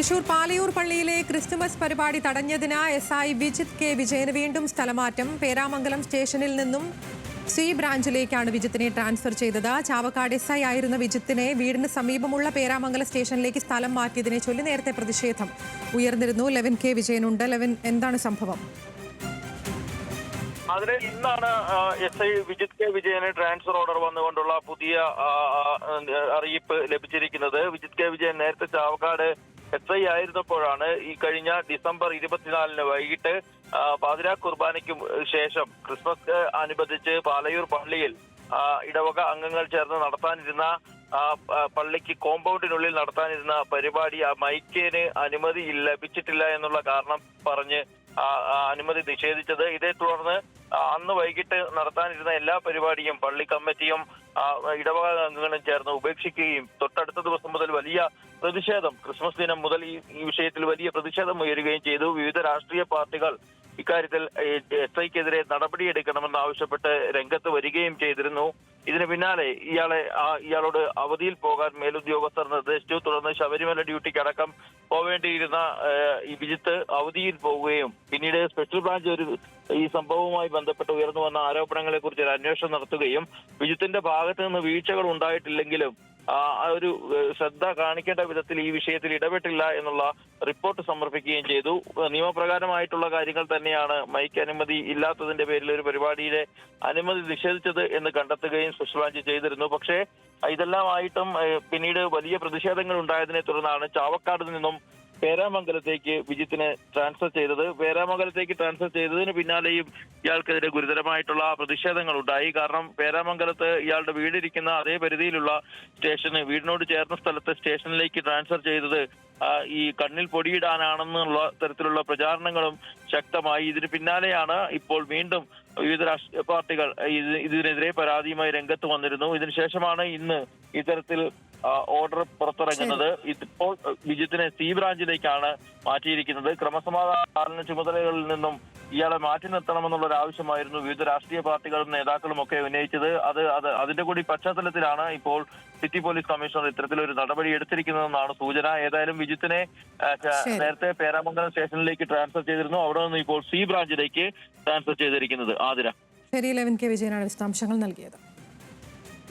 തൃശൂർ പാലയൂർ പള്ളിയിലെ ക്രിസ്തുമസ് പരിപാടി തടഞ്ഞതിന് എസ് ഐ വിജിത് കെ വിജയന് വീണ്ടും സ്ഥലമാറ്റം. പേരാമംഗലം സ്റ്റേഷനിൽ നിന്നും സി ബ്രാഞ്ചിലേക്കാണ് വിജിത്തിനെ ട്രാൻസ്ഫർ ചെയ്തത്. ചാവക്കാട് എസ് ഐ ആയിരുന്ന വിജിത്തിനെ വീടിന് സമീപമുള്ള പേരാമംഗലം സ്റ്റേഷനിലേക്ക് സ്ഥലം മാറ്റിയതിനെ ചൊല്ലി നേരത്തെ പ്രതിഷേധം ഉയർന്നിരുന്നു. Eleven K വിജയനുണ്ട്. ലെവൻ എന്താണ് സംഭവം? അതിന് ഇന്നാണ് എസ് ഐ വിജിത് കെ വിജയന് ട്രാൻസ്ഫർ ഓർഡർ വന്നുകൊണ്ടുള്ള പുതിയ അറിയിപ്പ് ലഭിച്ചിരിക്കുന്നത്. വിജിത് കെ വിജയൻ നേരത്തെ ചാവക്കാട് എസ് ഐ ആയിരുന്നപ്പോഴാണ് ഈ കഴിഞ്ഞ ഡിസംബർ ഇരുപത്തിനാലിന് വൈകിട്ട് പാതിരാ കുർബാനയ്ക്ക് ശേഷം ക്രിസ്മസ് അനുബന്ധിച്ച് പാലയൂർ പള്ളിയിൽ ഇടവക അംഗങ്ങൾ ചേർന്ന് നടത്താനിരുന്ന പള്ളിക്ക് കോമ്പൗണ്ടിനുള്ളിൽ നടത്താനിരുന്ന പരിപാടി ആ മൈക്കിന് അനുമതി ലഭിച്ചിട്ടില്ല എന്നുള്ള കാരണം പറഞ്ഞ് അനുമതി നിഷേധിച്ചത്. ഇതേ തുടർന്ന് അന്ന് വൈകിട്ട് നടത്താനിരുന്ന എല്ലാ പരിപാടിയും പള്ളി കമ്മിറ്റിയും ഇടവക അംഗങ്ങളും ചേർന്ന് ഉപേക്ഷിക്കുകയും തൊട്ടടുത്ത ദിവസം മുതൽ വലിയ പ്രതിഷേധം ക്രിസ്മസ് ദിനം മുതൽ ഈ വിഷയത്തിൽ വലിയ പ്രതിഷേധം ഉയരുകയും ചെയ്തു. വിവിധ രാഷ്ട്രീയ പാർട്ടികൾ ഇക്കാര്യത്തിൽ എസ് ഐക്കെതിരെ നടപടിയെടുക്കണമെന്ന് ആവശ്യപ്പെട്ട് രംഗത്ത് വരികയും ചെയ്തിരുന്നു. ഇതിന് പിന്നാലെ ഇയാളെ ഇയാളോട് അവധിയിൽ പോകാൻ മേലുദ്യോഗസ്ഥർ നിർദ്ദേശിച്ചു. തുടർന്ന് ശബരിമല ഡ്യൂട്ടിക്ക് അടക്കം പോവേണ്ടിയിരുന്ന ഈ വിജിത്ത് അവധിയിൽ പോവുകയും പിന്നീട് സ്പെഷ്യൽ ബ്രാഞ്ച് ഒരു ഈ സംഭവവുമായി ബന്ധപ്പെട്ട് ഉയർന്നു വന്ന ആരോപണങ്ങളെ കുറിച്ച് ഒരു അന്വേഷണം നടത്തുകയും വിജിത്തിന്റെ ഭാഗത്ത് നിന്ന് വീഴ്ചകൾ ഉണ്ടായിട്ടില്ലെങ്കിലും ഒരു ശ്രദ്ധ കാണിക്കേണ്ട വിധത്തിൽ ഈ വിഷയത്തിൽ ഇടപെട്ടില്ല എന്നുള്ള റിപ്പോർട്ട് സമർപ്പിക്കുകയും ചെയ്തു. നിയമപ്രകാരമായിട്ടുള്ള കാര്യങ്ങൾ തന്നെയാണ് മൈക്ക് അനുമതി ഇല്ലാത്തതിന്റെ പേരിൽ ഒരു പരിപാടിയിലെ അനുമതി നിഷേധിച്ചത് എന്ന് കണ്ടെത്തുകയും സ്പെഷ്യൽ ബ്രാഞ്ച് ചെയ്തിരുന്നു. പക്ഷേ ഇതെല്ലാം ആയിട്ടും പിന്നീട് വലിയ പ്രതിഷേധങ്ങൾ ഉണ്ടായതിനെ തുടർന്നാണ് ചാവക്കാട് നിന്നും പേരാമംഗലത്തേക്ക് വിജിത്തിനെ ട്രാൻസ്ഫർ ചെയ്തത്. പേരാമംഗലത്തേക്ക് ട്രാൻസ്ഫർ ചെയ്തതിന് പിന്നാലെയും ഇയാൾക്കെതിരെ ഗുരുതരമായിട്ടുള്ള പ്രതിഷേധങ്ങൾ ഉണ്ടായി. കാരണം പേരാമംഗലത്ത് ഇയാളുടെ വീടിരിക്കുന്ന അതേ പരിധിയിലുള്ള സ്റ്റേഷന് വീടിനോട് ചേർന്ന സ്ഥലത്തെ സ്റ്റേഷനിലേക്ക് ട്രാൻസ്ഫർ ചെയ്തത് ഈ കണ്ണിൽ പൊടിയിടാനാണെന്നുള്ള തരത്തിലുള്ള പ്രചാരണങ്ങളും ശക്തമായി. ഇതിന് പിന്നാലെയാണ് ഇപ്പോൾ വീണ്ടും വിവിധ രാഷ്ട്രീയ പാർട്ടികൾ ഇത് ഇതിനെതിരെ പരാതിയുമായി രംഗത്ത് വന്നിരുന്നു. ഇതിനുശേഷമാണ് ഇന്ന് ഇത്തരത്തിൽ ഓർഡർ പുറത്തിറങ്ങുന്നത്. ഇപ്പോൾ വിജിത്തിനെ സി ബ്രാഞ്ചിലേക്കാണ് മാറ്റിയിരിക്കുന്നത്. ക്രമസമാധാന പാലന ചുമതലകളിൽ നിന്നും ഇയാളെ മാറ്റി നിർത്തണമെന്നുള്ള ഒരു ആവശ്യമായിരുന്നു. വിവിധ രാഷ്ട്രീയ പാർട്ടികളും നേതാക്കളും ഒക്കെ ഉന്നയിച്ചത്. അത് അത് അതിന്റെ കൂടി പശ്ചാത്തലത്തിലാണ് ഇപ്പോൾ സിറ്റി പോലീസ് കമ്മീഷണർ ഇത്തരത്തിലൊരു നടപടി എടുത്തിരിക്കുന്നതെന്നാണ് സൂചന. ഏതായാലും വിജിത്തിനെ. നേരത്തെ പേരാമംഗലം സ്റ്റേഷനിലേക്ക് ട്രാൻസ്ഫർ ചെയ്തിരുന്നു. അവിടെ നിന്ന് ഇപ്പോൾ സി ബ്രാഞ്ചിലേക്ക് ട്രാൻസ്ഫർ ചെയ്തിരിക്കുന്നത്. ആതിര. ശരി ലെവൻ കെ വിജയനാണ് വിശദാംശങ്ങൾ നൽകിയത്.